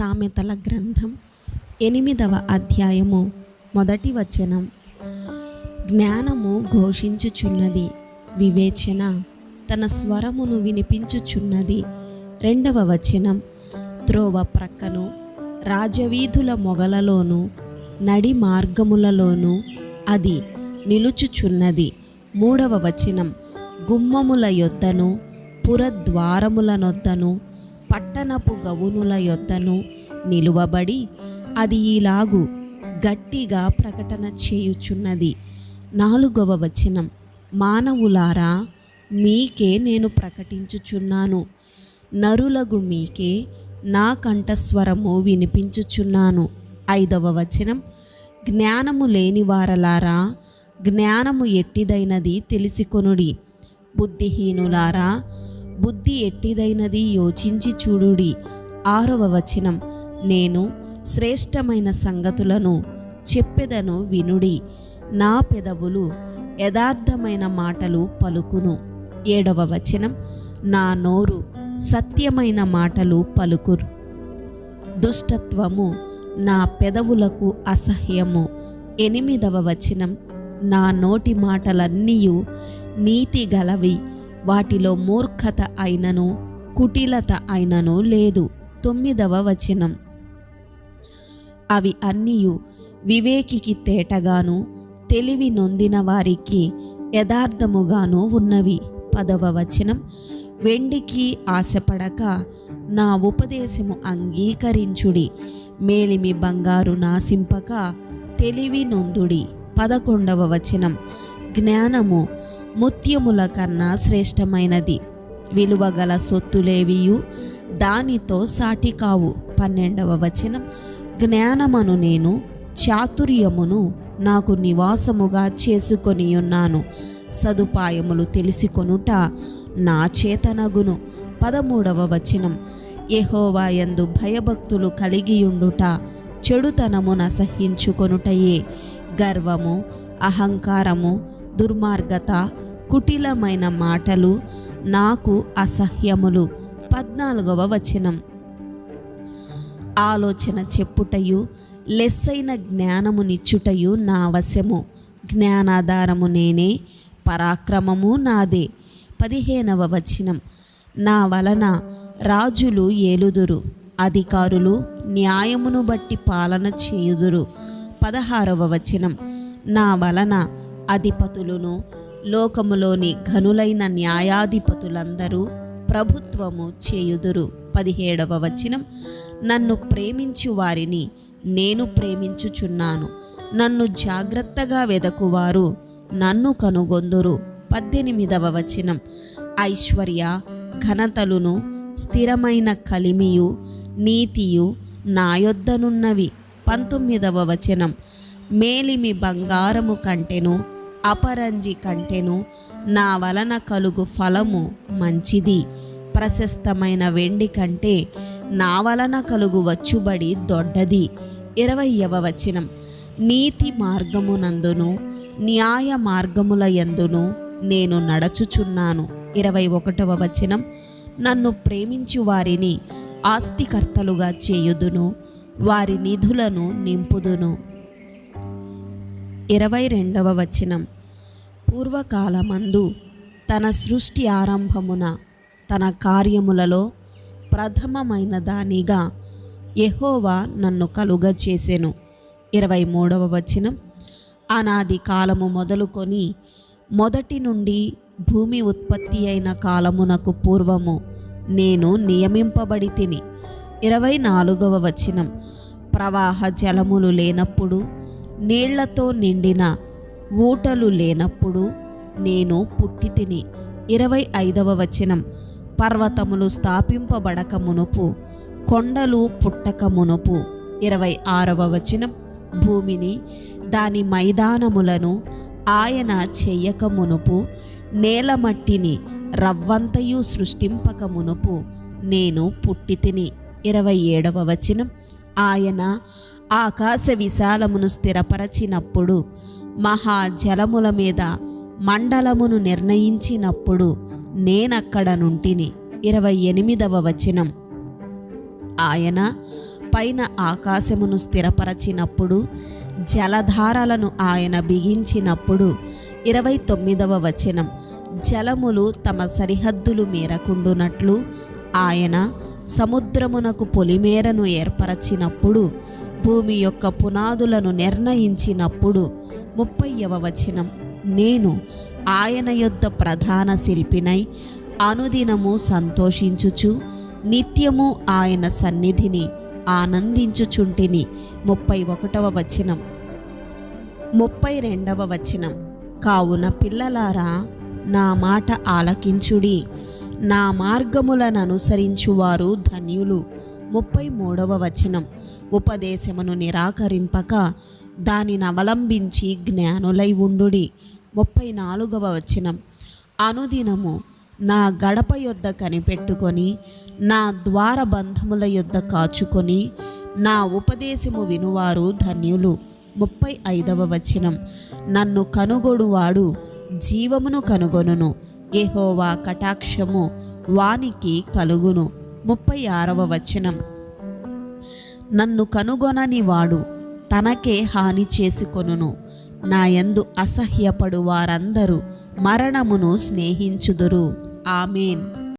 సామెతల గ్రంథం ఎనిమిదవ అధ్యాయము మొదటి వచనం. జ్ఞానము ఘోషించుచున్నది వివేచన తన స్వరమును వినిపించుచున్నది. రెండవ వచనం త్రోవ ప్రక్కను రాజవీధుల మొగలలోను నడి మార్గములలోను అది నిలుచుచున్నది. మూడవ వచనం గుమ్మముల యొద్దను పురద్వారములనొద్దను పట్టణపు గవునుల యొద్దను నిలువబడి అది ఇలాగు గట్టిగా ప్రకటన చేయుచున్నది. నాలుగవ వచనం. మానవులారా మీకే నేను ప్రకటించుచున్నాను. నరులగు మీకే నా కంఠస్వరము వినిపించుచున్నాను. ఐదవ వచనం. జ్ఞానము లేని వారలారా జ్ఞానము ఎట్టిదైనది తెలిసికొనుడి. బుద్ధిహీనులారా బుద్ధి ఎట్టిదైనది యోచించి చూడుడి. ఆరవ వచనం. నేను శ్రేష్టమైన సంగతులను చెప్పెదను వినుడి. నా పెదవులు యథార్థమైన మాటలు పలుకును. ఏడవ వచనం. నా నోరు సత్యమైన మాటలు పలుకురు. దుష్టత్వము నా పెదవులకు అసహ్యము. ఎనిమిదవ వచనం. నా నోటి మాటలన్నీయు నీతి గలవి వాటిలో మూర్ఖత అయినను కుటిలత అయినను లేదు. తొమ్మిదవ వచనం. అవి అన్నీయు వివేకికి తేటగాను తెలివి నొందిన వారికి యథార్థముగాను ఉన్నవి. పదవ వచనం. వెండికి ఆశపడక నా ఉపదేశము అంగీకరించుడి. మేలిమి బంగారు నాసింపక తెలివి నొందుడి. పదకొండవ వచనం. జ్ఞానము ముత్యముల కన్నా శ్రేష్టమైనది. విలువగల సొత్తులేవియు దానితో సాటి కావు. పన్నెండవ వచనం జ్ఞానమను నేను చాతుర్యమును నాకు నివాసముగా చేసుకొని ఉన్నాను సదుపాయములు తెలిసికొనుట నా చేతనగును. పదమూడవ వచనం యహోవాయందు భయభక్తులు కలిగియుండుట చెడుతనమున సహించుకొనుటయే గర్వము అహంకారము దుర్మార్గత కుటిలమైన మాటలు నాకు అసహ్యములు. పద్నాలుగవ వచనం. ఆలోచన చెప్పుటయు లెస్సైన జ్ఞానమునిచ్చుటయు నా వశము. జ్ఞానాధారము నేనే పరాక్రమము నాదే. పదిహేనవ వచనం. నా వలన రాజులు ఏలుదురు అధికారులు న్యాయమును బట్టి పాలన చేయుదురు. పదహారవ వచనం. నా వలన అధిపతులను లోకములోని ఘనులైన న్యాయాధిపతులందరూ ప్రభుత్వము చేయుదురు. పదిహేడవ వచనం. నన్ను ప్రేమించు వారిని నేను ప్రేమించుచున్నాను. నన్ను జాగ్రత్తగా వెదకువారు నన్ను కనుగొందురు. పద్దెనిమిదవ వచనం. ఐశ్వర్య ఘనతలును స్థిరమైన కలిమియు నీతియు నా యొద్దనున్నవి. పంతొమ్మిదవ వచనం. మేలిమి బంగారము కంటెను అపరంజి కంటెను నా వలన కలుగు ఫలము మంచిది. ప్రశస్తమైన వెండి కంటే నా వలన కలుగు వచ్చుబడి దొడ్డది. ఇరవయవ వచనం. నీతి మార్గమునందును న్యాయ మార్గముల యందును నేను నడచుచున్నాను. ఇరవై ఒకటవ వచనం. నన్ను ప్రేమించు వారిని ఆస్తికర్తలుగా చేయుదును. వారి నిధులను నింపుదును. ఇరవై రెండవ వచనం. పూర్వకాలమందు తన సృష్టి ఆరంభమున తన కార్యములలో ప్రథమమైన దానిగా యహోవా నన్ను కలుగ చేసెను ఇరవై మూడవ వచనం. అనాది కాలము మొదలుకొని మొదటి నుండి భూమి ఉత్పత్తి అయిన కాలమునకు పూర్వము నేను నియమింపబడి తిని ఇరవై నాలుగవ వచనం. ప్రవాహ జలములు లేనప్పుడు నీళ్ళతో నిండిన ఊటలు లేనప్పుడు నేను పుట్టి తిని. ఇరవై ఐదవ వచనం. పర్వతములు స్థాపింపబడక మునుపు కొండలు పుట్టక మునుపు. ఇరవై ఆరవ వచనం. భూమిని దాని మైదానములను ఆయన చెయ్యక మునుపు నేలమట్టిని రవ్వంతయు సృష్టింపక మునుపు నేను పుట్టి తిని. ఇరవై ఏడవ వచనం. ఆయన ఆకాశ విశాలమును స్థిరపరచినప్పుడు మహాజలముల మీద మండలమును నిర్ణయించినప్పుడు నేనక్కడ నుంటిని. ఇరవై ఎనిమిదవ వచనం. ఆయన పైన ఆకాశమును స్థిరపరచినప్పుడు జలధారలను ఆయన బిగించినప్పుడు ఇరవై తొమ్మిదవ వచనం. జలములు తమ సరిహద్దులు మేరకుండునట్లు ఆయన సముద్రమునకు పొలిమేరను ఏర్పరచినప్పుడు భూమి యొక్క పునాదులను నిర్ణయించినప్పుడు. ముప్పైవ వచనం. నేను ఆయన యొద్ద ప్రధాన శిల్పినై అనుదినము సంతోషించుచు నిత్యము ఆయన సన్నిధిని ఆనందించుచుంటిని. ముప్పై ఒకటవ వచనం. ముప్పై రెండవ వచనం. కావున పిల్లలారా నా మాట ఆలకించుడి. నా మార్గములను అనుసరించువారు ధన్యులు. ముప్పై మూడవ వచనం. ఉపదేశమును నిరాకరింపక దానిని అవలంబించి జ్ఞానులై ఉండుడి. ముప్పై నాలుగవ వచనం. అనుదినము నా గడప యొద్ద కనిపెట్టుకొని నా ద్వార బంధముల యొద్ద కాచుకొని నా ఉపదేశము వినువారు ధన్యులు. ముప్పై ఐదవ వచనం. నన్ను కనుగొడువాడు జీవమును కనుగొనును. యెహోవా కటాక్షము వానికి కలుగును. ముప్పై ఆరవ వచనం. నన్ను కనుగొనని వాడు తనకే హాని చేసుకొనును. నా యందు అసహ్యపడు వారందరూ మరణమును స్నేహించుదురు. ఆమెన్.